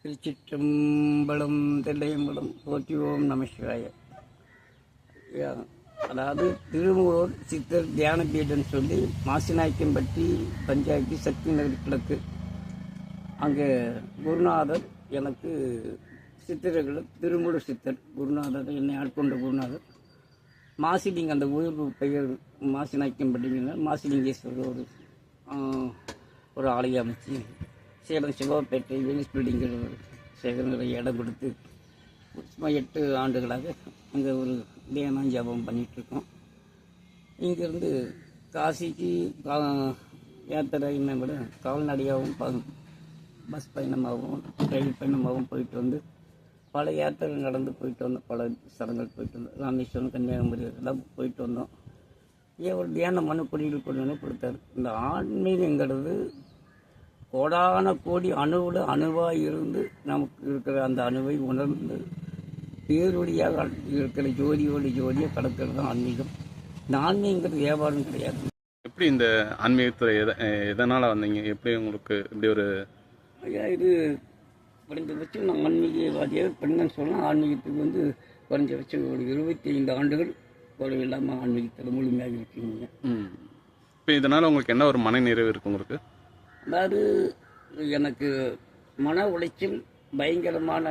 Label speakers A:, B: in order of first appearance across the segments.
A: திருச்சிற்றம்பலம் தில்லையம்பலம் போற்றி ஓம் நமசிவாய அதாவது திருமூலூர் சித்தர் தியான பீடன்னு சொல்லி மாசிநாயக்கம்பட்டி பஞ்சாயத்து சக்தி நகர் கிழக்கு. அங்கே குருநாதர் எனக்கு சித்தர்கள் திருமூலூர் சித்தர் குருநாதர் என்னை ஆட்கொண்ட குருநாதர். மாசிலிங்க அந்த ஊர் பெயர் மாசிநாயக்கம்பட்டிங்கிற மாசிலிங்கேஸ்வரர் ஒரு ஒரு ஆலயம் அமைச்சு. சேலம் சிவப்பேட்டை வெனிஸ் பில்டிங்கில் ஒரு இடம் கொடுத்து சும்மா எட்டு ஆண்டுகளாக அங்கே ஒரு தியானம் ஜபம் பண்ணிகிட்ருக்கோம். இங்கேருந்து காசிக்கு கா யாத்திரையுமே விட கால்நடையாகவும் பஸ் பயணமாகவும் ரயில் பயணமாகவும் போயிட்டு வந்து பல யாத்திரை நடந்து போயிட்டு வந்தோம். பல ஸ்தலங்கள் போயிட்டு வந்தோம். ராமேஸ்வரம் கன்னியாகுமரி எல்லாம் போயிட்டு வந்தோம். ஏன் ஒரு தியானம் மனு குடியில் கொண்டு வந்து கொடுத்தாரு. இந்த ஆன்மீகங்கிறது கோடான கோடி அணுவில் அணுவாக இருந்து நமக்கு இருக்கிற அந்த அணுவை உணர்ந்து பேரொழியாக இருக்கிற ஜோதியோடு ஜோதியாக கடக்கிறது தான் ஆன்மீகம். இந்த ஆன்மீகங்கிறது வியாபாரம் கிடையாது.
B: எப்படி இந்த ஆன்மீகத்துறை எத எதனால் வந்தீங்க? எப்படி உங்களுக்கு இப்படி ஒரு
A: ஐயா இது குறைந்தபட்சம் நான் ஆன்மீகவாதியாக பெண்கள் சொல்லலாம் ஆன்மீகத்துக்கு வந்து குறைஞ்சபட்சம் ஒரு இருபத்தி ஐந்து ஆண்டுகள் குறைவு இல்லாமல் ஆன்மீகத்தில் முழுமையாக இருக்கீங்க.
B: இப்போ இதனால் உங்களுக்கு என்ன ஒரு மன நிறைவு இருக்கு உங்களுக்கு?
A: அதாவது எனக்கு மன உளைச்சல் பயங்கரமான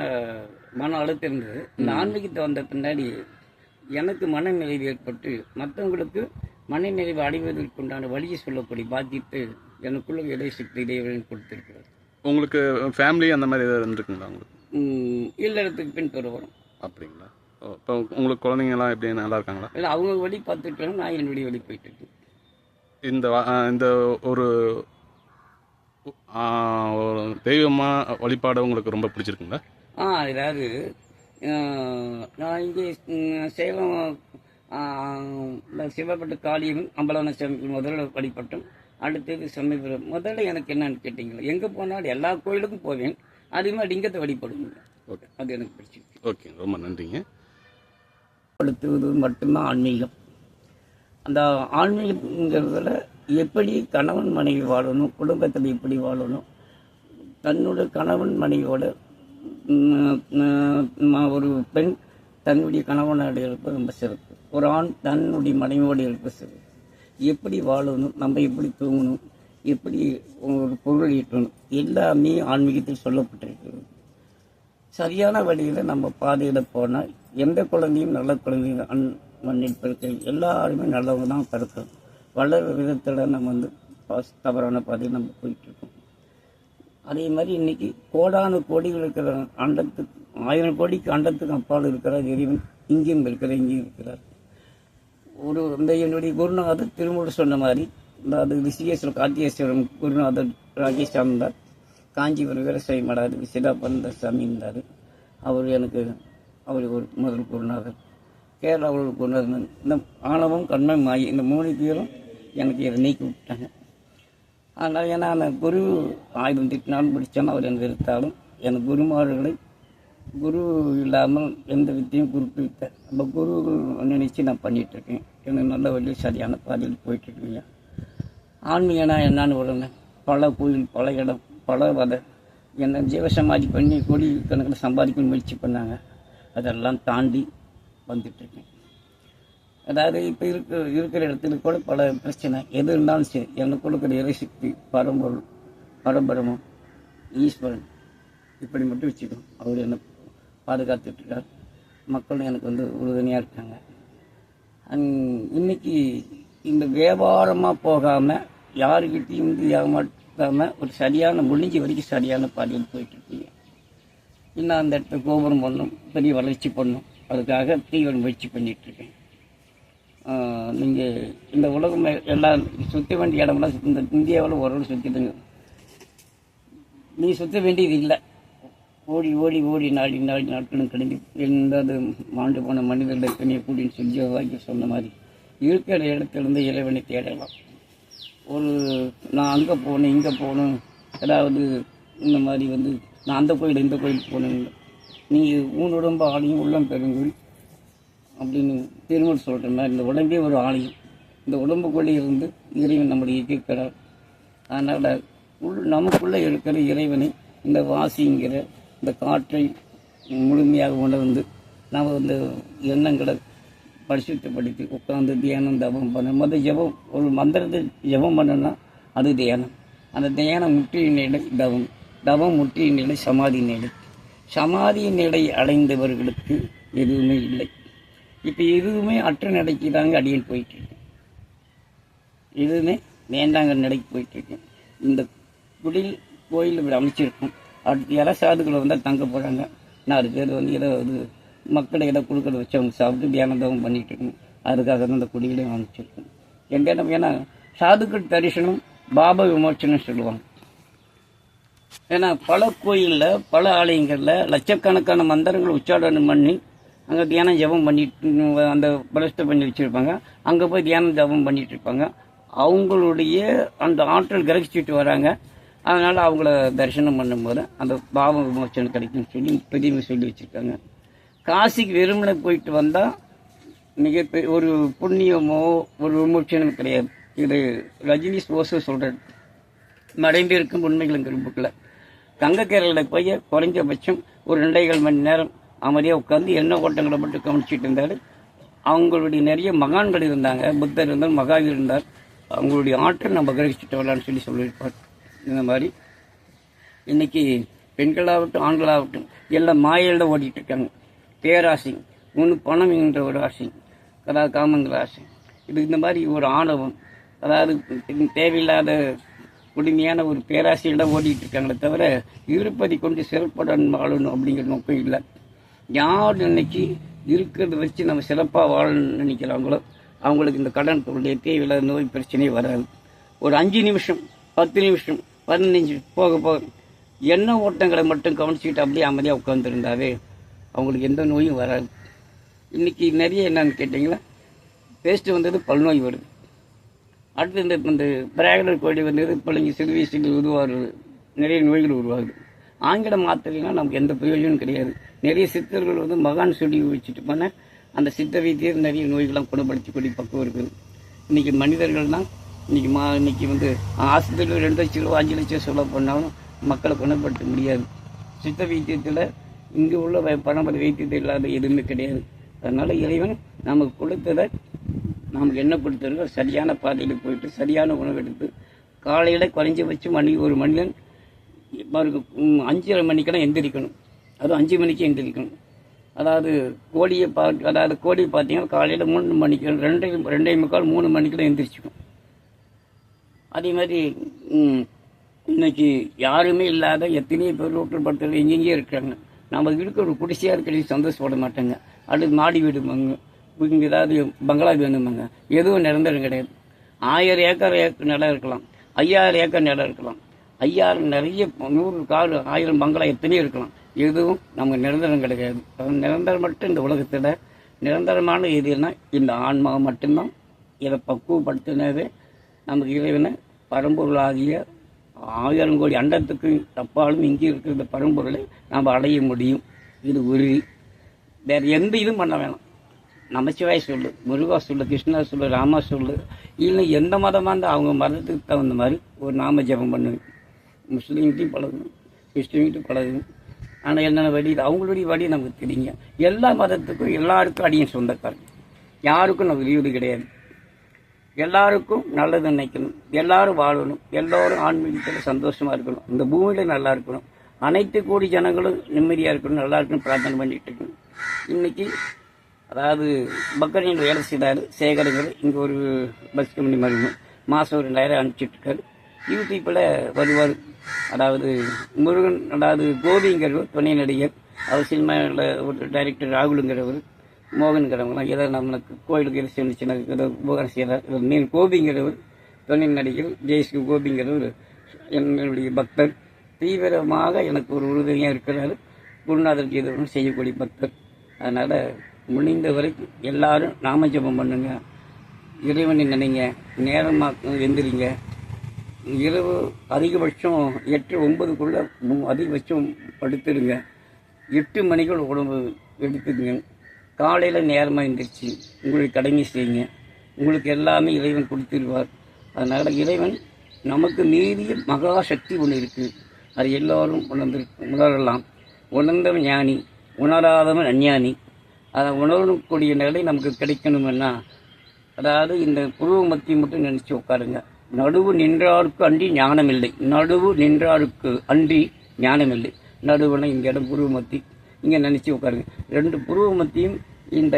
A: மன அழுத்தம் இருந்தது. இந்த ஆன்மீகத்தை வந்த பின்னாடி எனக்கு மன நிறைவு ஏற்பட்டு மற்றவங்களுக்கு மன நிறைவு அடைவதற்கு உண்டான வழியை சொல்லக்கூடிய பாக்கியத்தை எனக்குள்ள இறை சக்தி இறைவன் கொடுத்திருக்கிறார்.
B: உங்களுக்கு ஃபேமிலி அந்த மாதிரி எதாவது இருந்திருக்குங்களா உங்களுக்கு?
A: இல்லறத்துக்கு பின் வரும்
B: அப்படிங்களா? இப்போ உங்களுக்கு குழந்தைங்கலாம் எப்படி நல்லா இருக்காங்களா?
A: இல்லை அவங்க வழி பார்த்துட்டு நான் என்னுடைய வழி போயிட்டு இருக்கேன்.
B: இந்த இந்த ஒரு தெய்வமாக வழிபாடு உங்களுக்கு ரொம்ப பிடிச்சிருக்குங்களா?
A: ஆ அதாவது நான் இங்கே சேலம் சிவப்பட்டு காளியம்மன் அம்பலவன சாமி முதல்ல வழிபட்டோம். அடுத்தது சமீபுரம். முதல்ல எனக்கு என்னன்னு கேட்டிங்களா? எங்கே போனாலும் எல்லா கோயிலுக்கும் போவேன். அதே மாதிரி லிங்கத்தை வழிபடுவேன்.
B: ஓகே
A: அது எனக்கு பிடிச்சிருக்கு.
B: ஓகே ரொம்ப நன்றிங்க.
A: படுத்துவது மட்டும்தான் ஆன்மீகம். அந்த ஆன்மீகங்கிறதுல எப்படி கணவன் மனைவி வாழணும் குடும்பத்தில் எப்படி வாழணும்? தன்னோட கணவன் மனைவியோட ஒரு பெண் தன்னுடைய கணவனோட இருப்பது ரொம்ப சிறப்பு. ஒரு ஆண் தன்னுடைய மனைவியோடு இருப்பது சிறப்பு. எப்படி வாழணும் நம்ம எப்படி தூங்கணும் எப்படி ஒரு பொருள் ஈட்டணும் எல்லாமே ஆன்மீகத்தில் சொல்லப்பட்டிருக்கிறது. சரியான வழியில் நம்ம பாதையில் போனால் எந்த குழந்தையும் நல்ல குழந்தையும் அன் மண்ணில் பிறக்க எல்லாருமே நல்லவங்க தான் பிறக்கணும். பல விதத்தில் நம்ம வந்து பாஸ் தவறான பாதையில் நம்ம போயிட்டுருக்கோம். அதே மாதிரி இன்னைக்கு கோடான கோடிகள் இருக்கிற அண்டத்துக்கு ஆயிரம் கோடிக்கு அண்டத்துக்கு அப்பால் இருக்கிறார் இறைவன். இங்கேயும் இருக்கிறார் இங்கேயும் இருக்கிறார். ஒரு இந்த என்னுடைய குருநாதர் திருமூலர் சொன்ன மாதிரி அதாவது ரிஷிகேஸ்வரம் கார்த்திகேஸ்வரம் குருநாதர் ராஜேஷாமி இருந்தார். காஞ்சிபுரம் விவசாயி மடார் சிதாபந்த சாமி இருந்தார். அவர் எனக்கு அவர் ஒரு முதல் குருநாதர். கேரளாவில் ஒரு குருநாதர். இந்த ஆணவம் கண்மை மாயி இந்த மூணு பேரும் எனக்கு இதை நீக்கி விட்டாங்க. அதனால் ஏன்னா நான் குரு ஆயுதம் திட்டினாலும் பிடிச்சாலும் அவர் என்னை வெறுத்தாலும். எனக்கு குருமார்களை குரு இல்லாமல் எந்த வித்தையும் குறிப்பிட்ட நம்ம குரு நினைச்சு நான் பண்ணிகிட்ருக்கேன் இருக்கேன். எனக்கு நல்ல வழி சரியான பாதையில் போயிட்டுருக்கீங்க ஆன்மீகனா என்னான்னு உடனே பல கோயில் பல இடம் பல வதை என்னை ஜீவசமாதி பண்ணி கோடி கணக்கில் சம்பாதிக்க முயற்சி பண்ணாங்க. அதெல்லாம் தாண்டி வந்துட்டு இருக்கேன். அதாவது இப்போ இருக்க இருக்கிற இடத்துல கூட பல பிரச்சனை. எது இருந்தாலும் சரி எனக்கு கொடுக்குற இறைசக்தி பரம்பொருள் பரம்பரமும் ஈஸ்வரன் இப்படி மட்டும் வச்சுக்கணும். அவர் என்னை பாதுகாத்துட்ருக்கார் மக்களும் எனக்கு வந்து உறுதுணையாக இருக்காங்க. அந்- இன்னைக்கு இந்த வியாபாரமாக போகாமல் யாருக்கிட்டையும் வந்து ஏமாற்றாமல் ஒரு சரியான முடிஞ்ச வரைக்கும் சரியான பாதையில் போயிட்டுருக்கீங்க. இன்னும் அந்த இடத்துல கோபுரம் பண்ணணும் பெரிய வளர்ச்சி பண்ணணும் அதுக்காக தீவிர முயற்சி பண்ணிகிட்ருக்கேன் நீங்கள் இந்த உலகம் எல்லாம் சுற்ற வேண்டிய இடமெல்லாம் இந்த இந்தியாவில் ஒரு சுற்றிட்டுங்க நீ சுற்ற வேண்டியது இல்லை. ஓடி ஓடி ஓடி நாடி நாடி நாட்களும் கடந்து எந்த மாண்டு போன மனிதர்களை தனியை கூடின்னு சொல்லி வாங்கி சொன்ன மாதிரி இருக்கிற இடத்துலேருந்து இறைவனை தேடலாம். ஒரு நான் அங்கே போகணும் இங்கே போகணும் ஏதாவது இந்த மாதிரி வந்து நான் அந்த கோயில் இந்த கோயிலுக்கு போகணும். நீ உன் உடம்பு ஆலயம் உள்ளம் பெருங்குள் அப்படின்னு திருமணம் சொல்கிற மாதிரி இந்த உடம்பே ஒரு ஆலயம். இந்த உடம்புக்குள்ளே இருந்து இறைவன் நம்மளை இயக்கிறார் அதனால் உள் நமக்குள்ளே இருக்கிற இறைவனை இந்த வாசிங்கிற இந்த காற்றை முழுமையாக உணர்ந்து நாம் இந்த எண்ணங்களை பரிசுத்தப்படுத்தி உட்காந்து தியானம் தவம் பண்ண முதல் ஜபம் ஒரு மந்திரத்தை ஜபம் பண்ணோன்னா அது தியானம். அந்த தியானம் முற்றிய நிலை தவம் தவம் முற்றிய நிலை சமாதி நிலை. சமாதி நிலை அடைந்தவர்களுக்கு எதுவுமே இல்லை. இப்போ எதுவுமே அற்ற நிலைக்கு தாங்க அடியில் போயிட்டுருக்கேன் எதுவுமே வேண்டாங்கிற நிலைக்கு போயிட்டுருக்கேன் இந்த குடில் கோயில் இப்படி அமைச்சிருக்கோம். அடுத்து யாராவது சாதுக்களை வந்தால் தங்க போகிறாங்க நாலு பேர் வந்து ஏதோ இது மக்களை ஏதோ கொடுக்கறத வச்சு அவங்க சாப்பிட்டு தியானந்தம் பண்ணிகிட்டு இருக்கணும் அதுக்காக தான் இந்த குடியிலையும் அமைச்சிருக்கோம். எந்த ஏன்னா சாதுக்கள் தரிசனம் பாப விமோச்சனம் சொல்லுவாங்க. ஏன்னா பல கோயிலில் பல ஆலயங்களில் லட்சக்கணக்கான மந்திரங்கள் உச்சாடனம் பண்ணி அங்கே தியானம் ஜெபம் பண்ணிட்டு அந்த பலஷ்டம் பண்ணி வச்சுருப்பாங்க. அங்கே போய் தியானம் ஜெபம் பண்ணிட்டு இருப்பாங்க. அவங்களுடைய அந்த ஆற்றல் கிரகிச்சிட்டு வராங்க. அதனால் அவங்கள தரிசனம் பண்ணும்போது அந்த பாவ விமோச்சனம் கிடைக்கும்னு சொல்லி பெரியவங்க சொல்லி வச்சுருக்காங்க. காசிக்கு வெறுமனை போயிட்டு வந்தால் மிகப்பெரிய ஒரு புண்ணியமோ ஒரு விமோச்சனம் கிடையாது. இது ரஜினி ஓசோ சொல்கிறார் மறைந்திருக்கும் உண்மைகளுங்கிற புக்கில் கங்கக்கரையில் போய் குறைஞ்சபட்சம் ஒரு ரெண்டைகள் மணி நேரம் அமைதியாக உட்காந்து எண்ணெய் ஓட்டங்களை மட்டும் கவனிச்சிட்டு இருந்தார். அவங்களுடைய நிறைய மகான்கள் இருந்தாங்க. புத்தர் இருந்தார் மகாவீர் இருந்தார். அவங்களுடைய ஆற்றல் நம்ம கிரகிச்சுட்டு வரலான்னு சொல்லி சொல்லியிருப்பார். இந்த மாதிரி. இன்னைக்கு பெண்களாகட்டும் ஆண்களாகட்டும் எல்லாம் மாயையில் ஓடிட்டு இருக்காங்க. பேராசை ஒன்று பணம் என்ற ஒரு ஆசை அதாவது காமங்கிற ஆசை. இது இந்த மாதிரி ஒரு ஆணவம். அதாவது தேவையில்லாத கொடுமையான ஒரு பேராசையில ஓடிட்டு இருக்காங்களே தவிர இருப்பதை கொண்டு சிறப்புடன் வாழணும் அப்படிங்கிற நோக்கம் இல்லை. யார் இன்னைக்கு இருக்கிறத வச்சு நம்ம சிறப்பாக வாழணும்னு நினைக்கிறாங்களோ அவங்களுக்கு இந்த கடன் தொல்லை தேவையில்லாத நோய் பிரச்சனையே வராது. ஒரு அஞ்சு நிமிஷம் பத்து நிமிஷம் பதினஞ்சு போக போக எண்ண ஓட்டங்களை மட்டும் கவனிச்சுக்கிட்டு அப்படியே அமைதியாக உட்காந்துருந்தாவே அவங்களுக்கு எந்த நோயும் வராது. இன்னைக்கு நிறைய என்னன்னு கேட்டிங்களா? பேஸ்ட்டு வந்தது பல்நோய் வருது. அடுத்து இந்த இந்த பிராகலர் கோடி வந்தது பிள்ளைங்க சிறு வயசுக்கு உருவாகுது நிறைய நோய்கள் உருவாகுது. ஆங்கில மாத்திரைனா நமக்கு எந்த பிரயோஜனம் கிடையாது. நிறைய சித்தர்கள் வந்து மகான் சொல்லி வச்சுட்டு போன அந்த சித்த வைத்தியர் நிறைய நோய்கள்லாம் குணப்படுத்தக்கூடிய பக்குவம் இருக்குது. இன்றைக்கி மனிதர்கள் தான் இன்னைக்கு மா இன்னைக்கு வந்து ஆஸ்பத்திரியில் ரெண்டு லட்சம் ரூபா அஞ்சு லட்சம் செலவு பண்ணாலும் மக்களை குணப்படுத்த முடியாது. சித்த வைத்தியத்தில் இங்கே உள்ள பரம்பரை வைத்தியத்தில் இல்லாத எதுவுமே கிடையாது. அதனால் இறைவன் நமக்கு கொடுத்ததை நமக்கு என்ன கொடுத்தாரோ சரியான பாதையில் போயிட்டு சரியான உணவு எடுத்து காலையில் குறைஞ்சபட்சம் மணி ஒரு மனிதன் அஞ்சரை மணிக்கெல்லாம் எந்திரிக்கணும். அதுவும் அஞ்சு மணிக்கு எந்திரிக்கணும். அதாவது கோழியை பா அதாவது கோழி பார்த்தீங்கன்னா காலையில் மூணு மணிக்கு ரெண்டே ரெண்டே முக்கால் மூணு மணிக்கெல்லாம் எந்திரிச்சிக்கும். அதே மாதிரி இன்னைக்கு யாருமே இல்லாத எத்தனையோ பேர் ஊற்றப்படுத்தல எங்கெங்கேயோ இருக்கிறாங்க நம்ம இருக்கிற ஒரு குடிசையாக இருக்கிறது சந்தோஷப்பட மாட்டாங்க. அடுத்து மாடி வீடு இங்கே ஏதாவது பங்களா வேணுமாங்க. எதுவும் நிரந்தரம் கிடையாது. ஆயிரம் ஏக்கர் ஏக்கர் நிலம் இருக்கலாம். ஐயாயிரம் ஏக்கர் நிலம் இருக்கலாம். ஐயாயிரம் நிறைய நூறு கால் ஆயிரம் பங்களா எத்தனையோ இருக்கலாம். எதுவும் நமக்கு நிரந்தரம் கிடையாது நிரந்தரம் மட்டும் இந்த உலகத்தில். நிரந்தரமான எதுனா இந்த ஆன்மகம் மட்டும்தான் இதை பக்குவப்படுத்தினது. நமக்கு இறைவனை பரம்பொருளாகிய ஆயிரம் கோடி அண்டத்துக்கு தப்பாலும் இங்கே இருக்கிற இந்த பரம்பொருளை நாம் அடைய முடியும். இது உறுதி. வேறு எந்த இதுவும் பண்ண வேணாம். நமச்சிவாய் சொல்லு முருகா சொல்லு கிருஷ்ணா சொல்லு ராமா சொல்லு. இல்லை எந்த மதமாக இருந்தால் அவங்க மதத்துக்கு தகுந்த மாதிரி ஒரு நாம ஜெபம் பண்ணுவேன் முஸ்லீம்கிட்டையும் பழகணும் கிறிஸ்டின்கிட்டையும் பழகணும். ஆனால் என்னென்ன வழி? இது அவங்களுடைய வழி நமக்கு தெரியுங்க. எல்லா மதத்துக்கும் எல்லாருக்கும் அடியும் சொந்தக்காரன் யாருக்கும் நமக்கு ஈடு கிடையாது. எல்லாருக்கும் நல்லது நினைக்கணும். எல்லாரும் வாழணும். எல்லோரும் ஆன்மீகத்தில் சந்தோஷமாக இருக்கணும். இந்த பூமியில நல்லா இருக்கணும். அனைத்து கோடி ஜனங்களும் நிம்மதியாக இருக்கணும். நல்லா இருக்கணும். பிரார்த்தனை பண்ணிகிட்டு இருக்கணும். இன்றைக்கி அதாவது பக்கரியில் வேலை செய்தார் சேகருங்கிற இங்கே ஒரு பஸ் கம்பெனி மாதிரி மாதம் ஒரு ரெண்டாயிரம் அனுப்பிச்சிட்ருக்காரு யூடியூப்பில் வருவார். அதாவது முருகன் அதாவது கோபிங்கிறவர் துணை நடிகர். அவர் சினிமாவில் ஒரு டைரக்டர் ராகுலுங்கிறவர் மோகன்கிறவங்களாம் ஏதோ நம்மளுக்கு கோயிலுக்கு எது சின்ன சின்ன ஏதோ உபகாரம் செய்கிறார் மீன் கோபிங்கிறவர் துணை நடிகர் ஜெயஸ்ரீ கோபிங்கிறவர் என்னுடைய பக்தர். தீவிரமாக எனக்கு ஒரு உறுதுணையாக இருக்கிறார். குருநாதருக்கு எதுவும் செய்யக்கூடிய பக்தர். அதனால் முடிந்த வரைக்கும் எல்லாரும் நாம ஜெபம் பண்ணுங்க. இறைவனை நினைங்க. நேரமாக எந்திரிங்க. இரவு அதிகபட்சம் எட்டு ஒன்பதுக்குள்ள அதிகபட்சம் படுத்துடுங்க. எட்டு மணிக்குள் உடம்பு எடுத்துடுங்க காலையில் நேரமாக எந்திரிச்சு உங்களுக்கு கடமை செய்யுங்க. உங்களுக்கு எல்லாமே இறைவன் கொடுத்துருவார். அதனால் இறைவன் நமக்கு மீறிய மகா சக்தி ஒன்று இருக்குது அது எல்லோரும் உணர்ந்து உணரலாம். உணர்ந்தவன் ஞானி உணராதவன் அஞ்ஞானி. அதை உணரக்கூடிய நிலை நமக்கு கிடைக்கணும்னா அதாவது இந்த புருவ மத்தியை மட்டும் நினச்சி உட்காருங்க. நடுவு நின்றாருக்கு அன்றி ஞானம் இல்லை நடுவு நின்றாருக்கு அன்றி ஞானமில்லை. நடுவுனா இங்கே இந்த இடம் புருவ மத்தி இங்கே நினச்சி உட்காருங்க. ரெண்டு புருவ மத்தியும் இந்த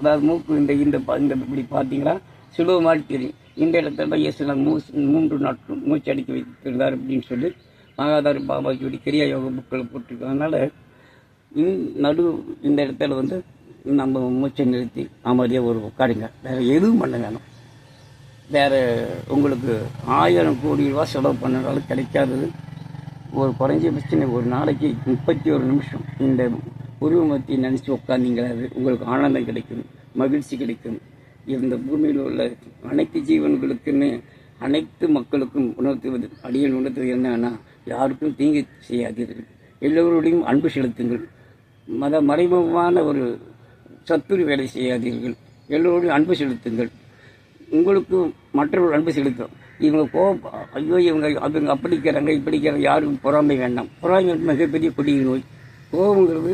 A: அதாவது மூக்கு இந்த இந்த இந்த இப்படி பார்த்தீங்கன்னா சுலபமாக மாதிரி தெரியும். இந்த இடத்துல இயேசுல மூ மூன்று நாட்கள் மூச்சு அடிக்க வைத்திருந்தார் அப்படின்னு சொல்லி மகாதாரி பாபாஜி கிரியா யோக புக்கில் போட்டிருக்காங்க. அதனால நடு இந்த இடத்துல வந்து நம்ம மூச்சை நிறுத்தி அமைதியாக ஒரு உட்காருங்க. வேறு எதுவும் பண்ண வேணும். வேறு உங்களுக்கு ஆயிரம் கோடி ரூபா செலவு பண்ணனாலும் கிடைக்காதது ஒரு குறைஞ்சபட்சம் ஒரு நாளைக்கு முப்பத்தி ஒரு நிமிஷம் இந்த உருவமத்தை நினச்சி உட்காந்தீங்கிறது உங்களுக்கு ஆனந்தம் கிடைக்கும் மகிழ்ச்சி கிடைக்கும். இந்த பூமியில் உள்ள அனைத்து ஜீவன்களுக்குன்னு அனைத்து மக்களுக்கும் உணர்த்துவது அடியில் உணர்த்துவது என்னன்னா யாருக்கும் தீங்கு செய்யாதீர்கள். எல்லோருடையும் அன்பு செலுத்துங்கள். மத மறைமுகமான ஒரு சத்துரு வேலை செய்யாதீர்கள். எல்லோருடையும் அன்பு செலுத்துங்கள். உங்களுக்கு மற்றவர்கள் அன்பு செலுத்தும். இவங்க கோபம் ஐயோ இவங்க அவங்க அப்படிக்கிறாங்க இப்படிக்கிறாங்க யாருக்கும் பொறாமை வேண்டாம். பொறாமை மிகப்பெரிய கொடிய நோய். கோபங்கிறது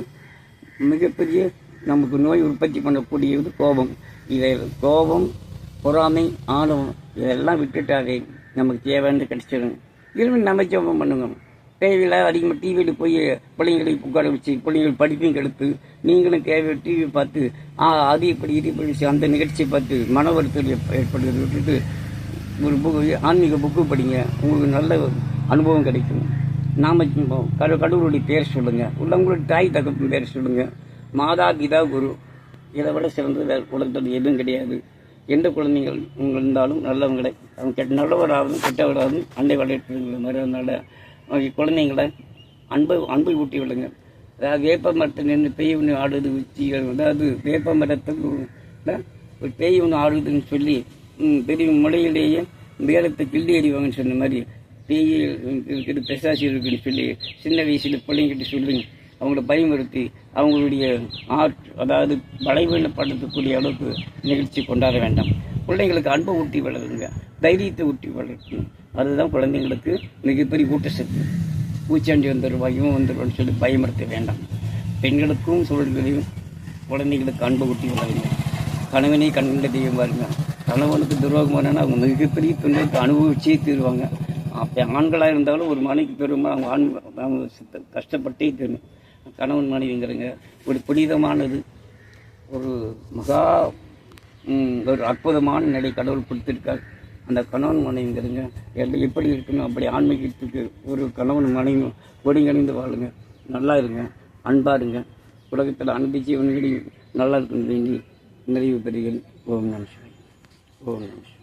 A: மிகப்பெரிய நமக்கு நோய் உற்பத்தி பண்ணக்கூடியது கோபம். இதை கோபம் பொறாமை ஆணவம் இதெல்லாம் விட்டுட்டாவே நமக்கு தேவைன்னு கிடைச்சிடும். இருந்து நம்ம ஜெபம் பண்ணுங்க. தேவையில்லை அதிகமாக டிவியில் போய் பிள்ளைங்களை உட்கார வச்சு பிள்ளைங்கள் படிப்பையும் கெடுத்து நீங்களும் தேவை டிவி பார்த்து அது இப்படி இது இப்படி வச்சு அந்த நிகழ்ச்சியை பார்த்து மன வருத்தல் ஏற்படுகிறது விட்டுட்டு ஒரு புக்கு ஆன்மீக புக்கு படிங்க. உங்களுக்கு நல்ல அனுபவம் கிடைக்கும். நாம கடு கடவுளுடைய பேர் சொல்லுங்கள் உள்ள உங்களுடைய தாய் தகப்பின் பேர் சொல்லுங்கள் மாதா பிதா குரு. இதை விட சிறந்தது வேறு உலகத்தில் எதுவும் கிடையாது. எந்த குழந்தைகள் உங்கள் இருந்தாலும் நல்லவங்களை அவங்க கெட்ட நல்லவராகவும் கெட்டவராகவும் அண்டை வளர்ப்புங்கிற மாதிரி அதனால் குழந்தைங்களை அன்பை அன்பை ஊட்டி விடுங்க. அதாவது வேப்ப மரத்தை நின்று பேய் ஒன்று ஆடுது உச்சிகள் அதாவது வேப்ப மரத்துக்கு ஒரு பேய் ஒன்று ஆடுதுன்னு சொல்லி பெரிய முளையிலேயே வேலத்தை கிள்ளி எறிவாங்கன்னு சொன்ன மாதிரி பேய் இருக்குது பெசாசி இருக்குன்னு சொல்லி சின்ன வயசில் பிள்ளைங்கிட்ட சொல்லுங்க. அவங்கள பயமுறுத்தி அவங்களுடைய ஆர்ட் அதாவது பலவீனப்படுத்தக்கூடிய அளவுக்கு நிகழ்ச்சி கொண்டாட வேண்டாம். பிள்ளைங்களுக்கு அன்பை ஊட்டி வளருங்க. தைரியத்தை ஊட்டி வளர்க்கணும். அதுதான் குழந்தைங்களுக்கு மிகப்பெரிய ஊட்டச்சத்து பூச்சாண்டி வந்துடுவா இவன் வந்துடுவான்னு சொல்லி பயமுறுத்த வேண்டாம். பெண்களுக்கும் சூழல்களையும் குழந்தைங்களுக்கு அன்பு ஊட்டி வளருங்க. கணவனை கண்கண்ட தெய்வம் பாருங்க. கணவனுக்கு துரோகம் பண்ணனா அவங்க மிகப்பெரிய துன்பத்தை அனுபவிச்சே தீருவாங்க. அப்போ ஆண்களாக இருந்தாலும் ஒரு மனைக்கு பெருமா அவங்க ஆண் அவங்க சித்த- கஷ்டப்பட்டே தீரும். கணவன் மனைவிங்கிறங்க ஒரு புனிதமானது ஒரு மகா ஒரு அற்புதமான நிலை கடவுள் கொடுத்துருக்கார். அந்த கணவன் மனைவிங்கிறதுங்க எப்படி எப்படி இருக்கணும் அப்படி ஆன்மீகத்துக்கு ஒரு கணவன் மனைவி ஒருங்கிணைந்து வாழுங்க. நல்லா இருங்க அன்பா இருங்க. உலகத்தில் அன்பு ஜீவன்களையும் நல்லா இருக்கணும் வேண்டி நிறைவு பெறுகிறேன். ஓம் நம சிவாய். ஓம் நம சிவாய்.